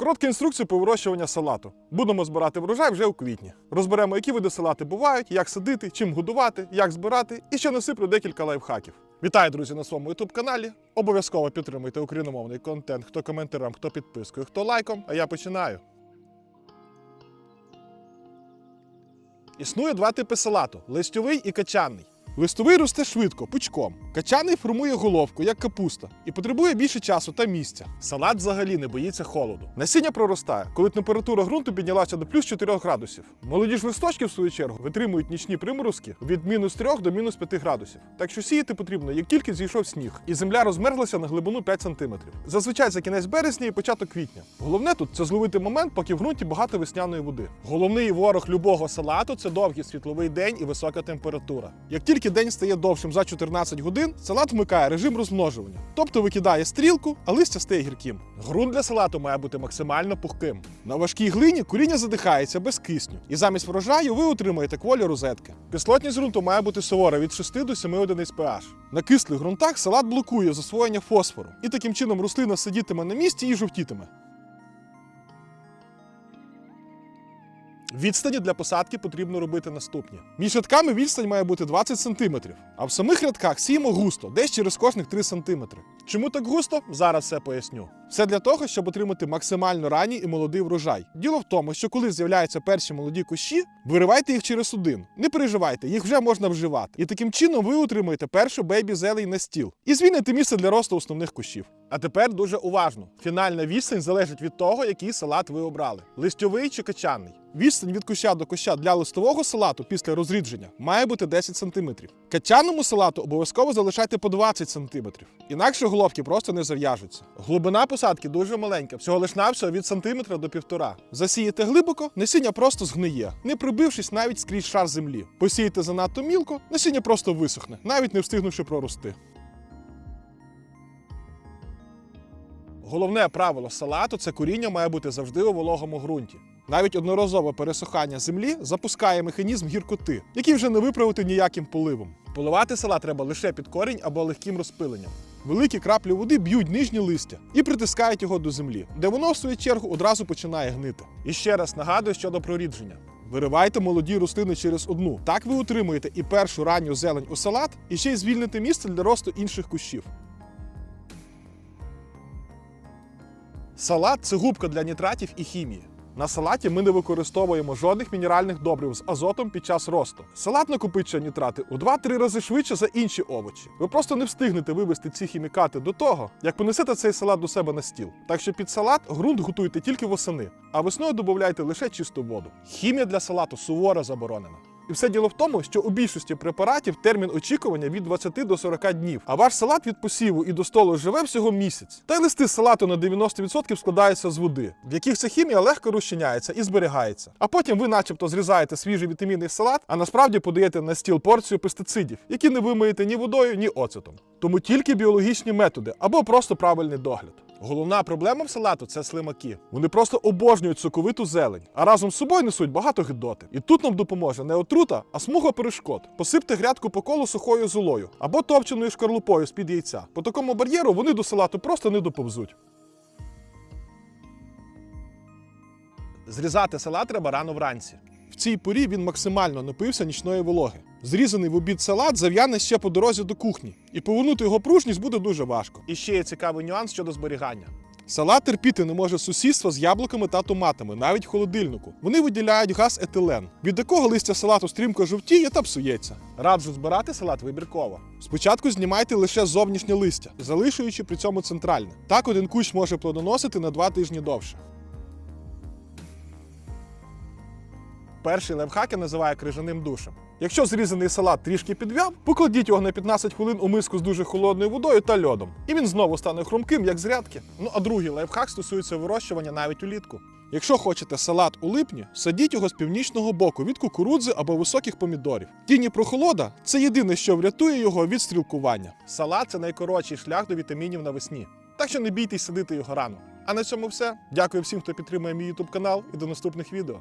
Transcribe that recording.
Коротка інструкція по вирощуванню салату. Будемо збирати врожай вже у квітні. Розберемо, які види салати бувають, як садити, чим годувати, як збирати, і ще насиплю декілька лайфхаків. Вітаю, друзі, на своєму youtube каналі. Обов'язково підтримуйте україномовний контент, хто коментарем, хто підпискою, хто лайком. А я починаю. Існує два типи салату: листьовий і качанний. Листовий росте швидко, пучком. Качаний формує головку, як капуста, і потребує більше часу та місця. Салат взагалі не боїться холоду. Насіння проростає, коли температура ґрунту піднялася до плюс 4 градусів. Молоді ж листочки, в свою чергу, витримують нічні приморозки від мінус 3 до мінус 5 градусів. Так що сіяти потрібно, як тільки зійшов сніг, і земля розмерзлася на глибину 5 сантиметрів. Зазвичай це кінець березня і початок квітня. Головне тут це зловити момент, поки в ґрунті багато весняної води. Головний ворог любого салату це довгий світловий день і висока температура. Як тільки день стає довшим за 14 годин, салат вмикає режим розмножування, тобто викидає стрілку, а листя стає гірким. Ґрунт для салату має бути максимально пухким. На важкій глині коріння задихається без кисню, і замість врожаю ви отримаєте кволі розетки. Кислотність ґрунту має бути сувора від 6 до 7 одиниць pH. На кислих ґрунтах салат блокує засвоєння фосфору, і таким чином рослина сидітиме на місці і жовтітиме. Відстані для посадки потрібно робити наступні. Між рядками відстань має бути 20 см, а в самих рядках сіємо густо, десь через кожних 3 см. Чому так густо? Зараз все поясню. Все для того, щоб отримати максимально ранній і молодий врожай. Діло в тому, що коли з'являються перші молоді кущі, виривайте їх через один. Не переживайте, їх вже можна вживати. І таким чином ви отримаєте першу бейбі зелень на стіл і звільните місце для росту основних кущів. А тепер дуже уважно. Фінальна відстань залежить від того, який салат ви обрали: листьовий чи качанний. Відстань від куща до куща для листового салату після розрідження має бути 10 см. Качанному салату обов'язково залишайте по 20 см. Інакше головки просто не зав'яжуться. Глибина посадки дуже маленька, всього лиш навсього від сантиметра до півтора. Засіяти глибоко, насіння просто згниє, не прибившись навіть скрізь шар землі. Посіяти занадто мілко, насіння просто висохне, навіть не встигнувши прорости. Головне правило салату це коріння має бути завжди у вологому ґрунті. Навіть одноразове пересохання землі запускає механізм гіркоти, який вже не виправити ніяким поливом. Поливати салат треба лише під корінь або легким розпиленням. Великі краплі води б'ють нижні листя і притискають його до землі, де воно, в свою чергу, одразу починає гнити. І ще раз нагадую щодо прорідження. Виривайте молоді рослини через одну. Так ви отримуєте і першу ранню зелень у салат, і ще й звільните місце для росту інших кущів. Салат це губка для нітратів і хімії. На салаті ми не використовуємо жодних мінеральних добрив з азотом під час росту. Салат накопичує нітрати у 2-3 рази швидше за інші овочі. Ви просто не встигнете вивести ці хімікати до того, як понесете цей салат до себе на стіл. Так що під салат ґрунт готуйте тільки восени, а весною додавайте лише чисту воду. Хімія для салату суворо заборонена. І все діло в тому, що у більшості препаратів термін очікування від 20 до 40 днів, а ваш салат від посіву і до столу живе всього місяць. Та й листи салату на 90% складаються з води, в яких ця хімія легко розчиняється і зберігається. А потім ви, начебто, зрізаєте свіжий вітамінний салат, а насправді подаєте на стіл порцію пестицидів, які не вимиєте ні водою, ні оцетом. Тому тільки біологічні методи або просто правильний догляд. Головна проблема в салату це слимаки. Вони просто обожнюють соковиту зелень, а разом з собою несуть багато гидоти. І тут нам допоможе не отрута, а смуга перешкод. Посипте грядку по колу сухою золою або топченою шкарлупою з-під яйця. По такому бар'єру вони до салату просто не доповзуть. Зрізати салат треба рано вранці. В цій порі він максимально напився нічної вологи. Зрізаний в обід салат зав'яне ще по дорозі до кухні, і повернути його пружність буде дуже важко. І ще є цікавий нюанс щодо зберігання. Салат терпіти не може сусідства з яблуками та томатами, навіть в холодильнику. Вони виділяють газ етилен, від якого листя салату стрімко жовтіє та псується. Раджу збирати салат вибірково. Спочатку знімайте лише зовнішнє листя, залишуючи при цьому центральне. Так один кущ може плодоносити на два тижні довше. Перший лайфхак я називаю крижаним душем. Якщо зрізаний салат трішки підв'яв, покладіть його на 15 хвилин у миску з дуже холодною водою та льодом. І він знову стане хрумким, як з грядки. Ну а другий лайфхак стосується вирощування навіть улітку. Якщо хочете салат у липні, садіть його з північного боку від кукурудзи або високих помідорів. Тіні прохолода це єдине, що врятує його від стрілкування. Салат це найкоротший шлях до вітамінів навесні. Так що не бійтесь садити його рано. А на цьому все. Дякую всім, хто підтримує мій YouTube канал і до наступних відео.